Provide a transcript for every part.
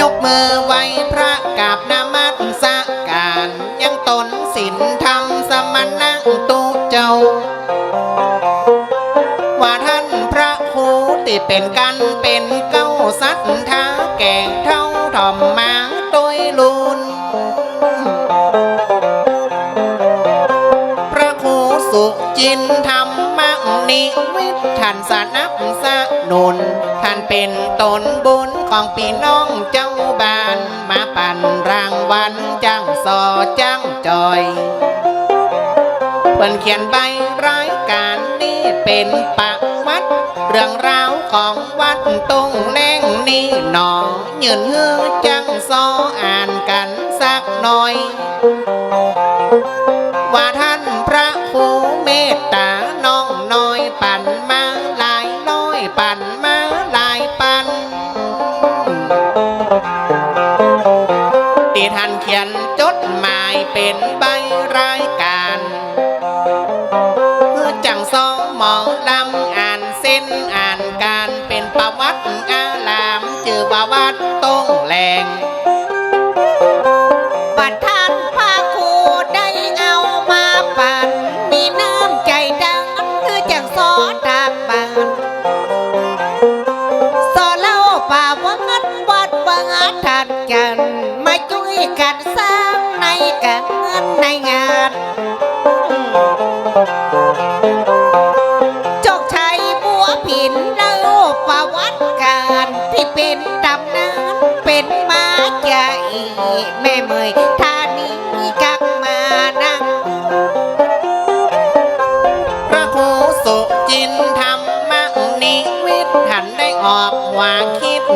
ยกมือไหว้พระกราบนามัสการ ยังตนศีลธรรมสมณะตุเจ้า ว่าท่านพระครูติเป็นกันเป็นเก้าสัตธาแก่เท่าทอมมาโดยลุนพระครูสุจินธรรมนิวิทย์ท่านสนับ สนุนท่านเป็นตนบุญของพี่น้องเจ้าบ้าน มาปั่นรางวัลจ้างสอจ้างจอยเพิ่นเขียนใบรายการนี้เป็นประวัติเรื่องราวของวัดตรงแรงนี่หนอยืนเฮือจังซออ่านกันสักหน่อยา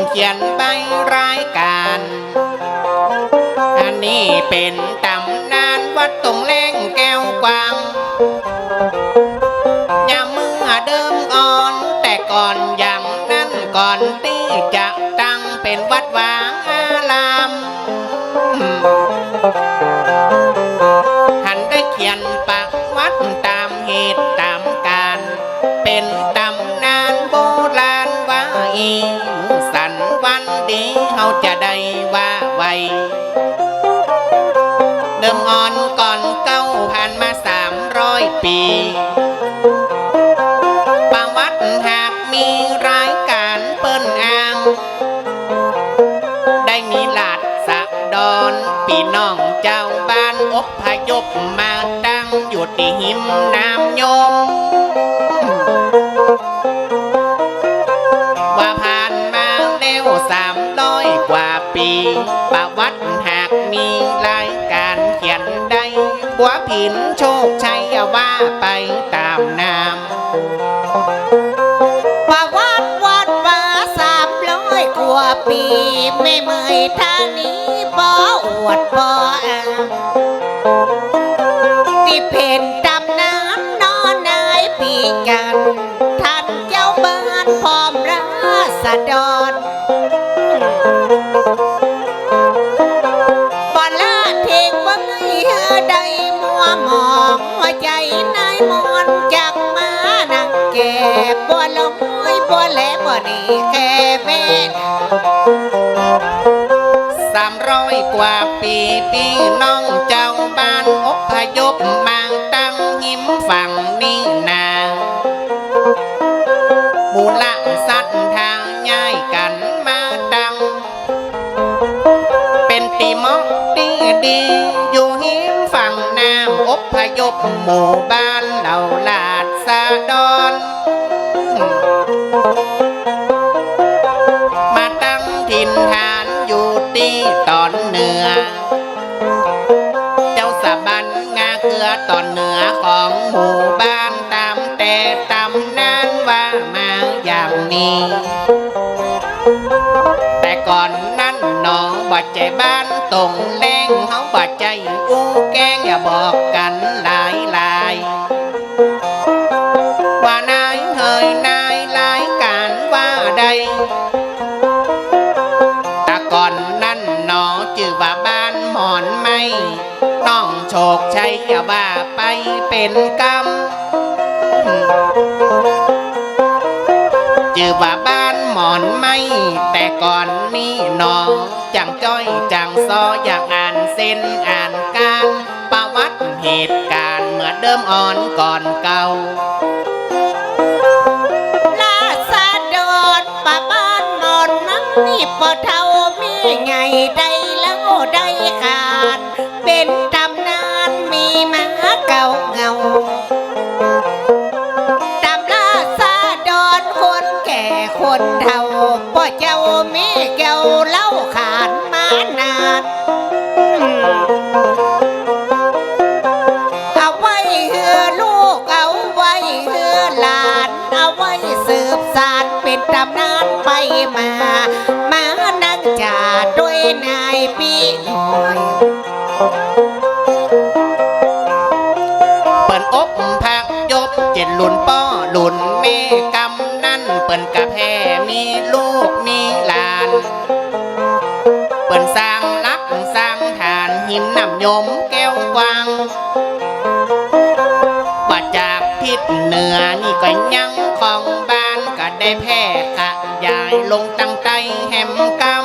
เขียนใบรายการ อันนี้เป็นตำนานวัดตรงแรงแก้วกวางยามเมื่อเดิมอ่อน แต่ก่อนอย่างนั้นก่อนที่จะตั้งเป็นวัดวางอารามท่านได้เขียนประวัติตามเหตุตามการ เป็นตำนานโบราณว่าอี ประวัติหากมีรายการเปิ้นอ้าง ได้มีหลาดสะดอนพี่น้องเจ้าบ้านอบพยพมาตั้งอยู่ที่หิมน้ำยม ว่าผ่านมาแล้วสามร้อยกว่าปี บัวผินโชคชัยว่าไปตามนามประวัติวัดว่าสามร้อยกว่าปี ไม่เมยท่านี้บ่อวดบ่อ้างที่เป็นตำนานนอนนายปีกัน ท่านเจ้าบ้านพร้อมราษฎร นักแก่บ่ละมวยบ่แหลบ่นี่แค่แม่สามร้อยกว่าปีพี่น้องเจ้าบ้านอพยพมางตั้งหิมฝั่งนี่นามูละสัตว์ทางย้ายกันมาตั้งเป็นตีมอกดีดีอยู่หิมฝั่งน้ำอพยพหมู่บ้านเหล่าลา ดแต่ก่อนนั่นหนอจือว่าบ้านหมอนไม่ต้องโชคชัยอย่าว่าไปเป็นกรรมจือว่าบ้าน หมอนไม่แต่ก่อนนี้นอจังจ้อยจังซออยากอ่านเส้นอ่านการประวัติเหตุการณ์เมื่อเดิมอ่อนก่อนเก่าลาซาดอนปะบ้านนอนนังนี่ปะเท่ามีไงได้แล้วได้ขาดเป็นตำนานมีมาเก่าเงา คนเฒ่าพ่อเจ้ามีแก้วเล้าขานมานานเอาไว้เฮือลูกเอาไว้เฮือหลาน เอาไว้สืบสานเป็นตำนานไปมา มานักจ่าด้วยนายปีหน่อยเปิ่นอบผักยบเจ็ดหลุนป้อหลุน เปิ่นกะแพมีลูกมีหลาน เปิ่นสร้างรักสร้างฐานหิมน้ำยมแก้วกวางว่าจากทิศเหนือนี่ก็ยังของบ้านก็ได้แพร่ขยายลงตั้งใจแหมกำ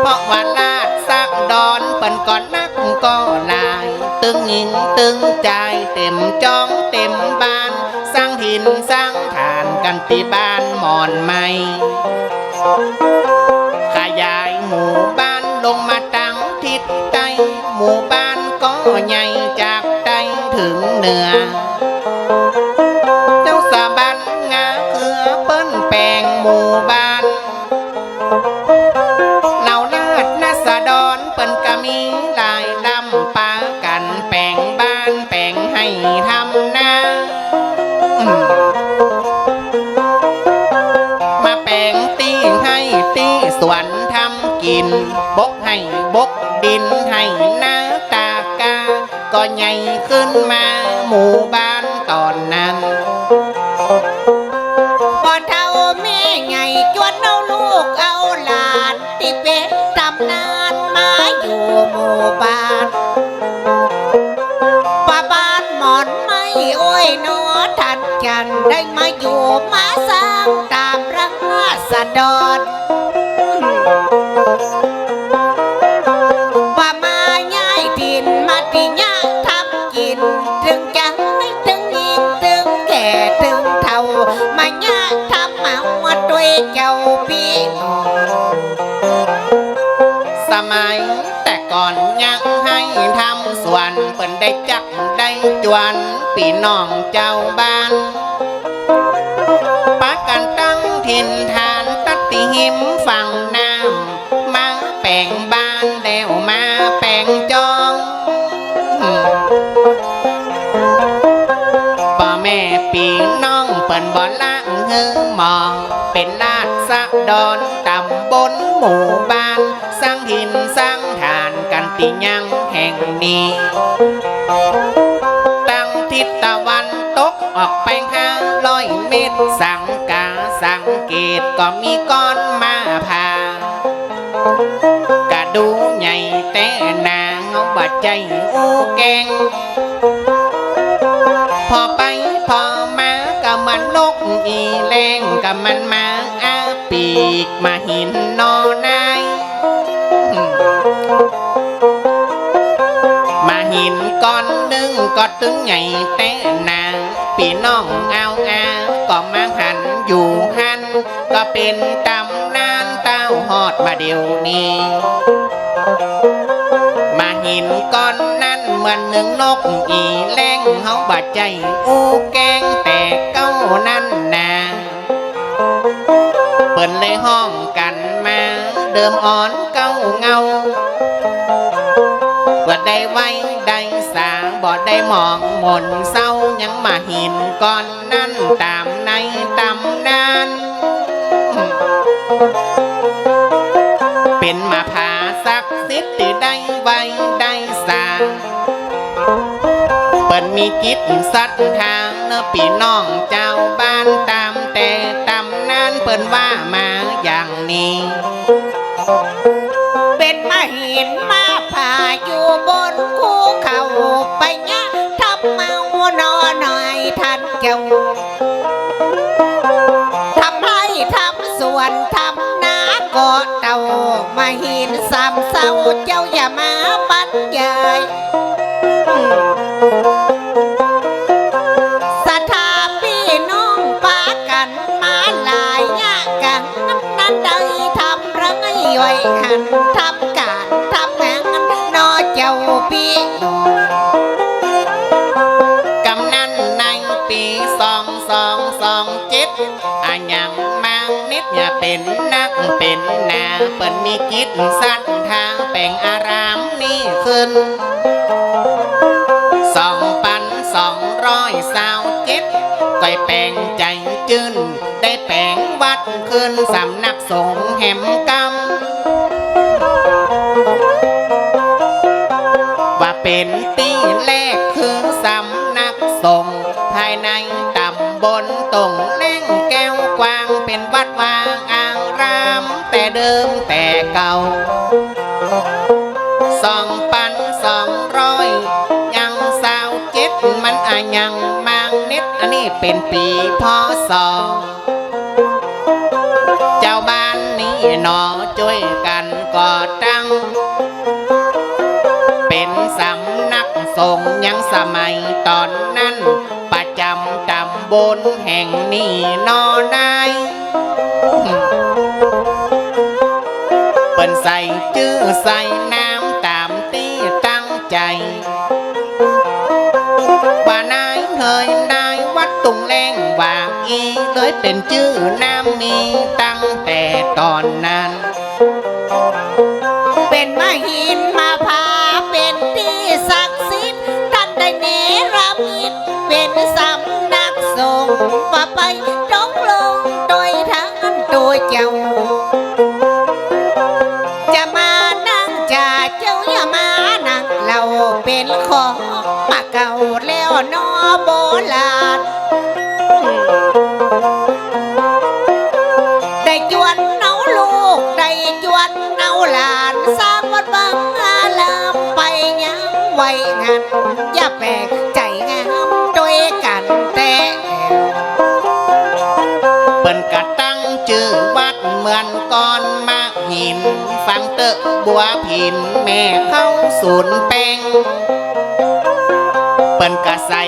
เพราะว่าลาดสักดอนเปิ่นก่อนนักก็ลาย ตึงหญิงตึงใจ มจองเต็มบ้าน สร้างหินสร้างฐานกันตีบ้านหมอนใหม่ขยายหมู่บ้านลงมาตั้งทิศใต้หมู่บ้านก็ใหญ่จากใต้ถึงเหนือ หมู่บ้านตอนนั้นพอเท่าแม่ไงจวนเอาลูกเอาหลานที่เป็นตำนานมาอยู่หมู่บ้านป้าบ้านหมอนไม่โอ้ยนอทันจันได้มาอยู่มาสร้างตามรังสะดอน ได้จักได้จวนปีน้องเจ้าบ้านปักกันตั้งถิ่นฐานตัดติหิมฝั่งน้ำมาแปลงบ้านแล้วมาแปลงจองอืมพ่อแม่ปีน้องเปิ่นบ่ละเงือมองเป็นลาดสะดอนต ใจอูแกง พอไปพอมาก็มันนกอีแรงก็มันมาอาปีกมาหินนอนายมาหินก้อนนึ่งก็ตึงใหญ่แต่นาปีน้องเอาอาก็มาหันอยู่หันก็เป็นตำนานเต้าหอดมาเดี๋ยวนี้ หินก้อนนั้นเหมือนหนึ่งนกอีแรงเฮาบาดใจอูแกงแต่เก้านั้นนาเปิ้นเลยห้องกันมา เดิมอ่อนเก้าเงาว่าได้ไว้ได้สาบ่ได้มองมนเศร้ายังมาหินก้อนนั้นตามในตำนานเป็นมาผาศักสิทธิ นมีจิตศรัทธาเนอะพี่น้องเจ้าบ้านตามแต่ตำนานเปิ้นว่ามาอย่างนี้ เป็นมาหินมาผ่าอยู่บนคูเขาไปยะทำเมานอหน่อยทันเจ้าทำให้ทำสวนทำนาก็เต่ามาหินสามเศร้าเจ้าอย่ามา เป็นนาเปิ่นมีกิจสั้นทางแป่งอารามนี่ขึ้นสองปันสองร้อยสาวเจ็ดก้อยแปลงใจจืนได้แปลงวัดขึ้นสำนักสงฆ์แหมกำว่าเป็นตีแรกคือสำนักสงฆ์ภายในตำบลตรง เก่าสองปันสองร้อยยังสาวเจ็ดมันอายังมังนิดอันนี้เป็นปีพศเจ้าบ้านนี้หนอช่วยกันก่อตั้ง เป็นสำนักสงฆ์ยังสมัยตอนนั้น ประจำตำบลแห่งนี้นอนา ใส่น้ำตามที่ตั้งใจว่านายเคยนายวัดตุงแรงว่าอีเลยเป็นชื่อน้ำมีตั้งแต่ตอนนั้น เป็นมหินมาพาเป็นที่ศักดิ์สิทธิ์ท่านได้เนรมิตเป็นสำนักสงฆ์ว่าไปจงลงโดยทั้งตัวเจ้า อย่าแปลกใจงามด้วยกันแต่เปิ้นกะตั้งจื่อวัดเหมือนก่อนมาหิน ฟังเตอะบัวผินแม่เข้าศูนย์แปงเปิ้นกะใส่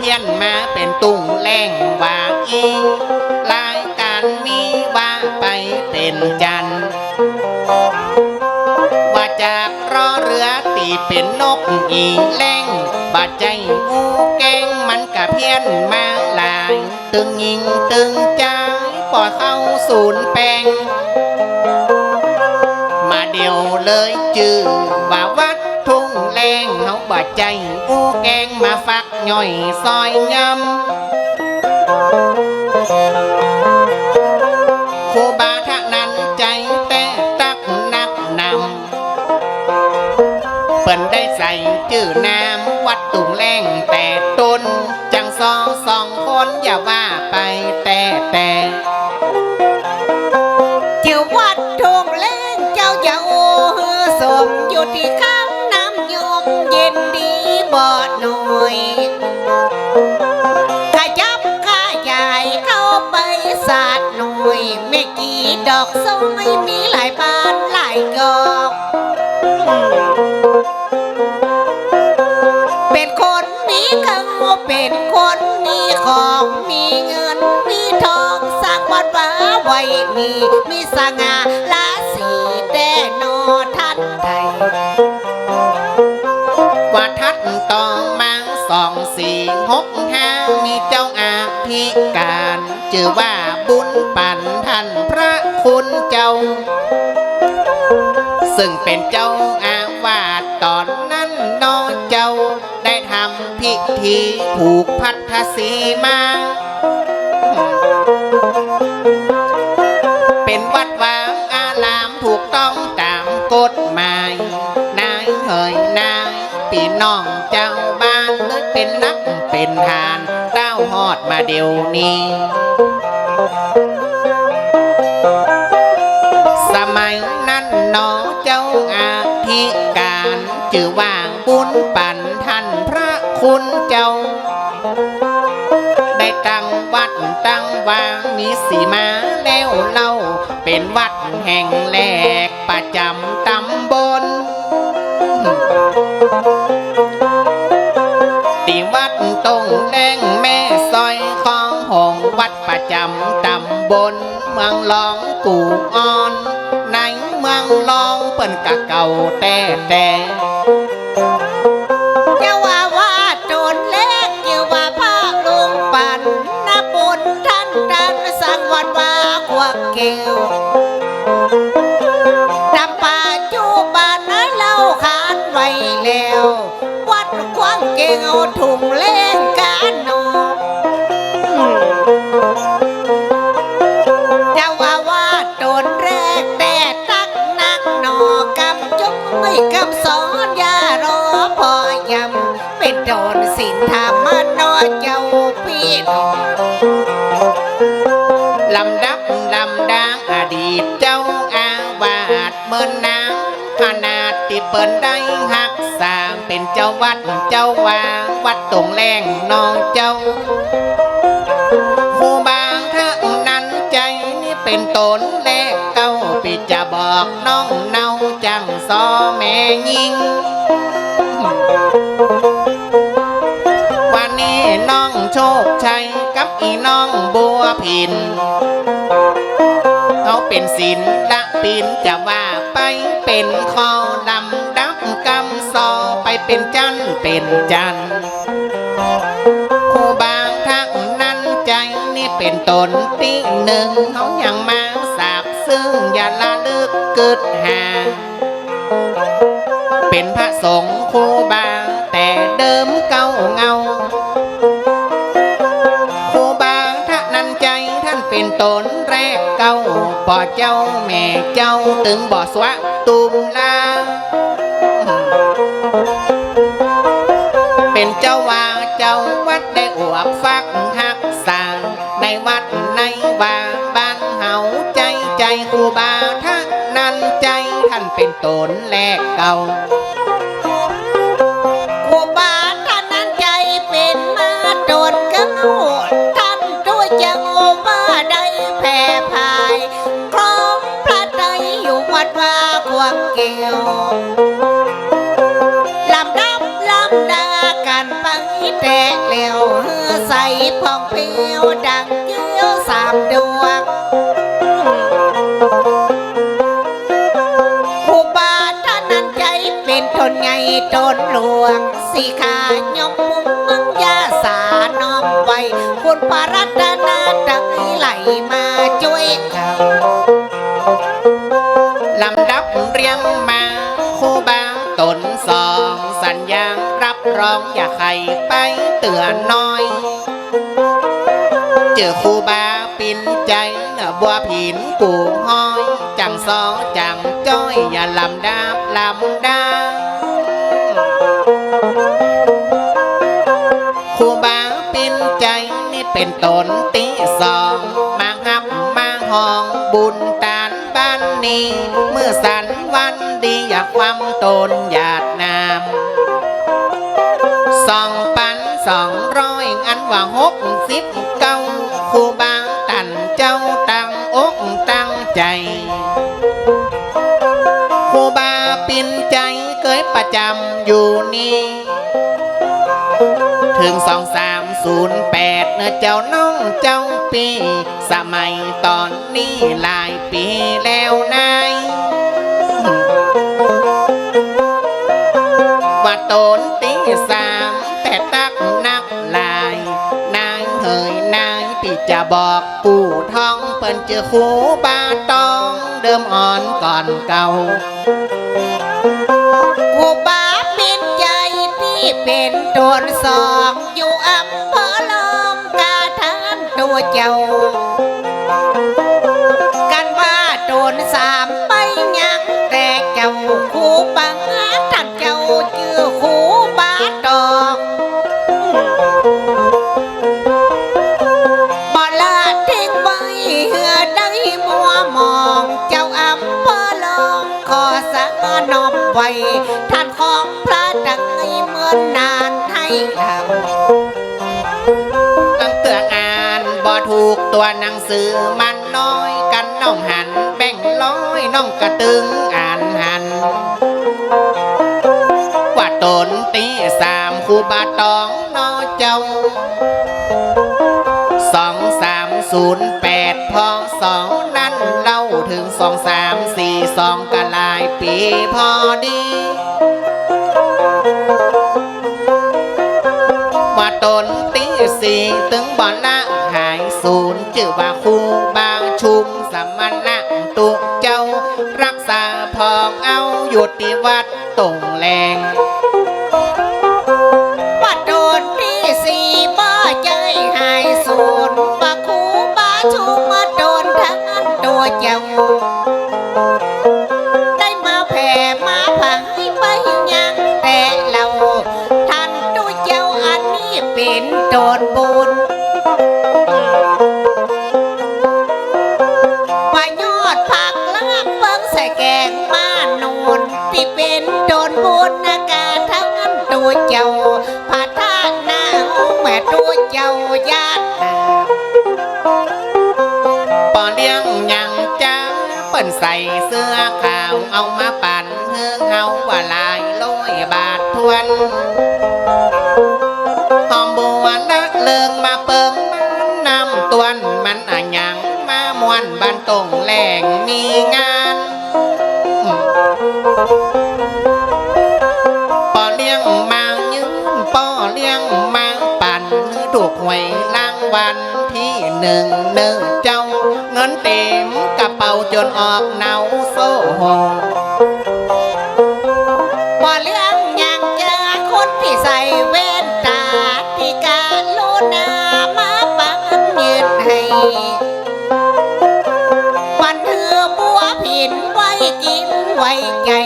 เพี้ยนมาเป็นตุ่งแรงว่าอีรายการมีว่าไปเป็นจัน ว่าจากรอเรือตีเป็นนกอีแรงบาดใจงูแกงมันกะเพี้ยนมาหลาย ตึงยิงตึงใจปล่อเข้าศูนย์แปลงมาเดียวเลยจื้อว่าวัด ใจอูแกงมาฟักหน่อยซอยยำครูบาทะนั้นใจแต่ตักนักนำเปิ้นได้ใส่ชื่อนา อยขยับขยายเข้าไปสาดหน่อยไม่กี่ดอกซอยมีหลายบานหลายกอกเป็นคนมีเขาเป็นคนมีของมีเงินมีทองสร้างวัดว้าไว้มีมีสง่าราศีแต่นอท่านไท การชื่อว่าบุญปันท่านพระคุณเจ้า ซึ่งเป็นเจ้าอาวาสตอนนั้นน้องเจ้าได้ทำพิธีผูกพัทธสีมาเป็นวัดวางอารามถูกต้องตามกฎหมายนายเฮยนายพี่น้อง อดมามาเดี๋ยวนี้ สมัยนั้นหนองเจ้าอาธิการจือว่างบุญปั่นท่านพระคุณเจ้า ได้ตั้งวัดตั้งวางมีสีมาแล้วเล่า เป็นวัดแห่งแรกประจำตำบลตีำตำบนเมืองลองกูอ่อน ในเมืองลองเปิ้นกะเก่าแต่แต่ วัดเจ้าวางวัดตรงแรงน้องเจ้าผู้บางเท่านั้นใจนี่เป็นตนแลกเก้าปีจะบอกน้องเนาจังซอแม่ยิงวันนี้น้องโชคชัยกับอีน้องบัวพินเขาเป็นศิลละปินจะว่าไปเป็นคอดับกำซอไป เป็นจันเป็นจันผู้บางทักนั้นใจนี่เป็นตนตีหนึ่งเขายังมาสาบซึ่งอย่าละลิกเกิดหา เป็นพระสงฆ์ครูบางแต่เดิมเก่าเงาครูบางท่านนั้นใจท่านเป็นตนแรกเก่าป่อเจ้าแม่เจ้าตึงบ่อสวะตุ เจ้าว่าเจ้าวัดได้อวบฟักหักสางในวัดในว่าบ้านเฮาใจใจครูบาท่านนั้นใจท่านเป็นตนแรกเก่าครูบาท่านนั้นใจเป็นมาโดนกันโหดท่านด้วยจังว่าได้แผ่พายครองพระไตรอยู่วัดว่าควงเกลียวามดวงครูบาท่านนั้นใจเป็นทนไงตนหลวงสีขายมมุงมังยาสาน้อมไว้คุณพระรัตนาดังไหลมาช่วยเขาลำดับเรียงมาครูบาตนสองสัญญารับรองอย่าใครไปเตือนน้อย เจอครูบา ปินใจนะบัวผินกูห้อยจังซอจังจ้อยอย่าลำดาบลำดาครูบาปินใจนี่เป็นตนตีสองมาหับมาห้องบุญตานบ้านนี้เมื่อสันวันดีอยากความตนหยาดน้ำสองปันสองร้อยอันว่าหกสิบินใจเคยประจำอยู่นี่ ถึงสองสามศูนย์แปดเนื้อเจ้าน้องเจ้าปี สมัยตอนนี้หลายปีแล้วนายว่าตนตีสามแต่ตักนักลายนายเฮยนายพี่จะบอกปู่ท้องเปิ้นเจอคูบาตองเดิมอ่อนก่อนเก่า โดนสองูกตัวหนังสือมันน้อยกันน้องหันแบ่งร้อยน้องกระตึงอ่านหัน ว่าตนตีสามคูบาตองนอเจ้าสองสามศูนย์แปดพอสองนั้นเล่าถึงสองสามสี่สองกะลายปีพอดี ว่าครูบางชุมสมณะตุเจ้า รักษาพองเอาอยู่ที่วัดตรงแรง เอามาปั่นเฮืองเฮาว่าลายลอยบาททวนหอมบัวนักเลิงมาเปิงมันนำตวนมันอะหยังมามวนบ้านตรงแหล่งมีงานปอเลี้ยงมายืนปอเลี้ยงมาปั่นถูกหวยรางวัลที่หนึ่งเนื้อเจ้า เงินเต็มกระเป๋าจนออกเนา โซ่หงบ่เรื่องยังเจอคนที่ใส่แว่นตาที่การลูนามาปังยืนให้วันเธอบัวผินไว้กินไว้ใหญ่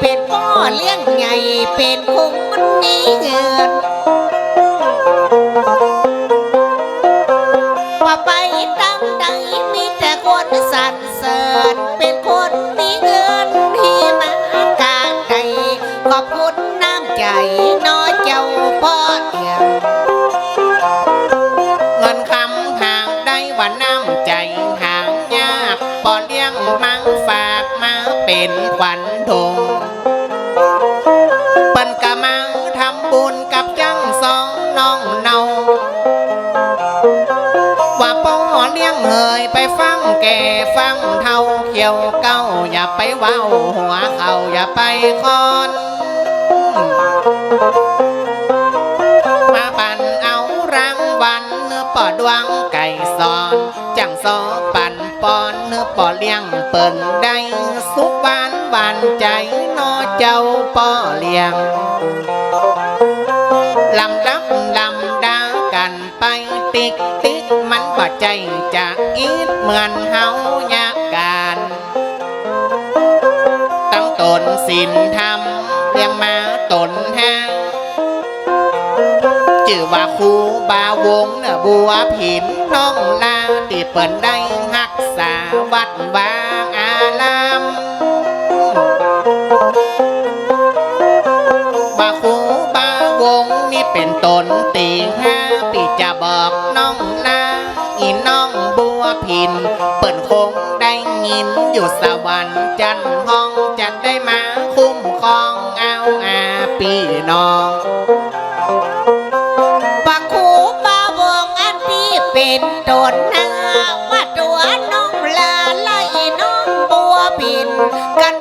เป็นพ่อเลี้ยงใหญ่เป็นคงมันมีเงิน ฟังแก่ฟังเท่าเขียวเก้า อย่าไปว้าหัวเขาอย่าไปคอน มาปั่นเอารางวัลเนื้อปอดวงไก่ซอน จังซอปั่นปอนเนื้อปอเลี้ยงเปิ่นได้สุกหวานหวานใจนอเจ้าปอเลี้ยง ใจจะอีดเหมือนเฮาอยากการตั้งตนสินธรรมเรียงมาตนห้างจื่อว่าครูบาวงเน่ะบัวผินน้องลาติเปิ่นได้หักษาวัดวา พิน เปิ่นคงได้ยินอยู่สวรรค์จันทร์ห้องจะได้มาคุ้มครองเอาอาปีน้องว่าครูบาวงอันนี้เป็นโดนนาว่าตัวน้องลาไล่น้องบัวปินกัน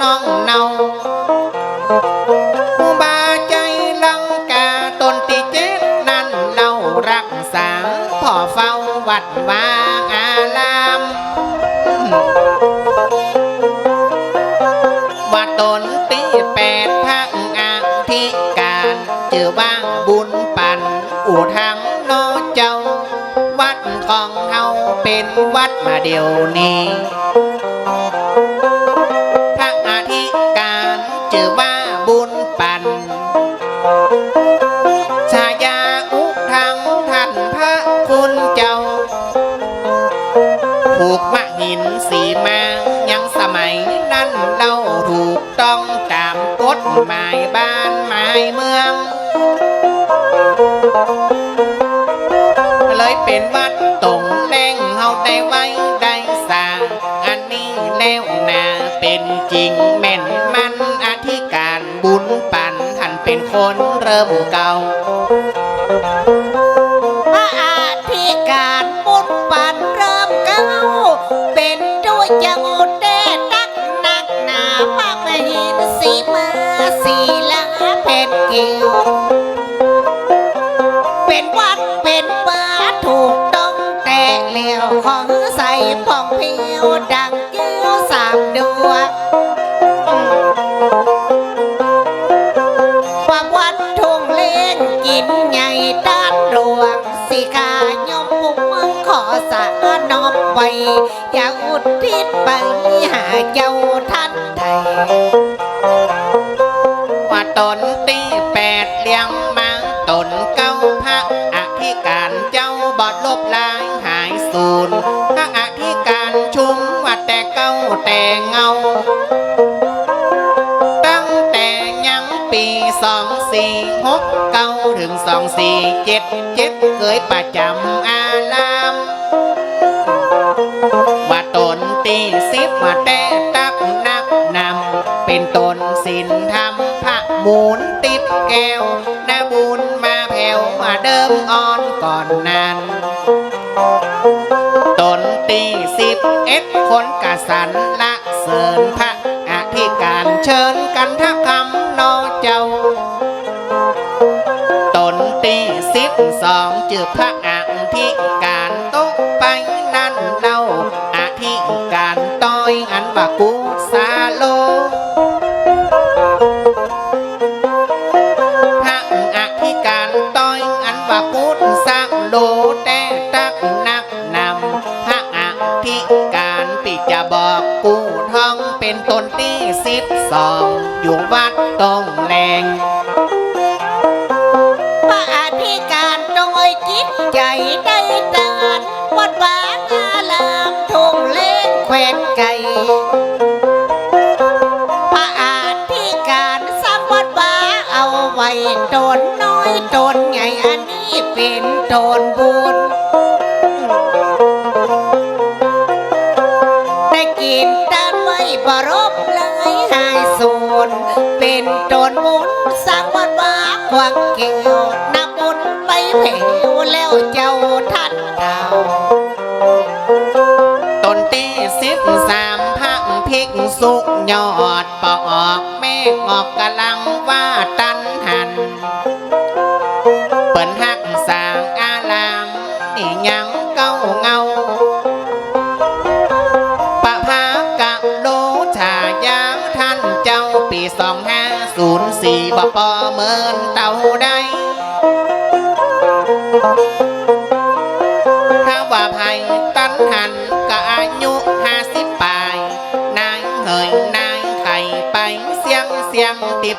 น้องเนาผู้บาใจลังกาตนติเจ็ดนั้นเล่ารักษาพ่อเฝ้าวัดบางอาลามว่าตนตีแปดพังอ่างทิการเจอว่างบุญปันอู่ทางนอเจ้า วัดของเฮาเป็นวัดมาเดียวนี้ เมือง เลยเป็นวัดตรงแรงเฮาได้ไว้ได้สร้าง อันนี้แล้วนาเป็นจริงแม่นมันอธิการบุญปันท่านเป็นคนเริ่มเก่าพระอาธิการบุญปันเริ่มเก้าเป็นด้วยจังอุเดนักนักหนาพระมหินสีมาสี กิวเป็นวัดเป็นป่าถูกต้องแต่เลี้ยวของใส่ผ่องผิวดังกิ้วสามดวงความวัดทุ่งเล่งกินใหญ่ด้านหลวงสิกายมพุงมึงขอสานอมไว้อย่าอุทิศไปหาเจ้าท่านใด บอดลบลายหายสูญพระอธิการชุมว่าแต่เก้าแต่เงา ตั้งแต่ยังปีสองสี่หกเก้าถึงสองสี่เจ็ดเจ็ดเคยประจำอารามว่าตนตีสิบว่าแต่ตักนักนำเป็นตนสินธรรมพระมูลติบแก้วนาบุญมาแผ่วมาเดิมอ่อน ก่อนนั้น ตนตีสิบเอ็ดคนกสันละเสริญพระอธิการเชิญกันทักคำนอเจ้า ตนตีสิบสองจือพระ สุกยอดปอกเมฆออกกำลังว่าตา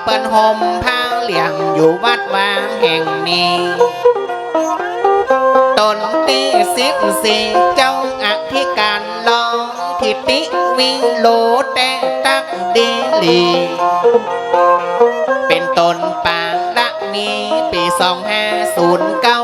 เปิ้นห่มผ้าเหลี่ยงอยู่วัดวางแห่งนี้ตนตีสิบสี่เจ้าอธิการลองทิติวิโลแต่ตักดีลี เป็นตนปางละมีปีสองห้าศูนย์เก้า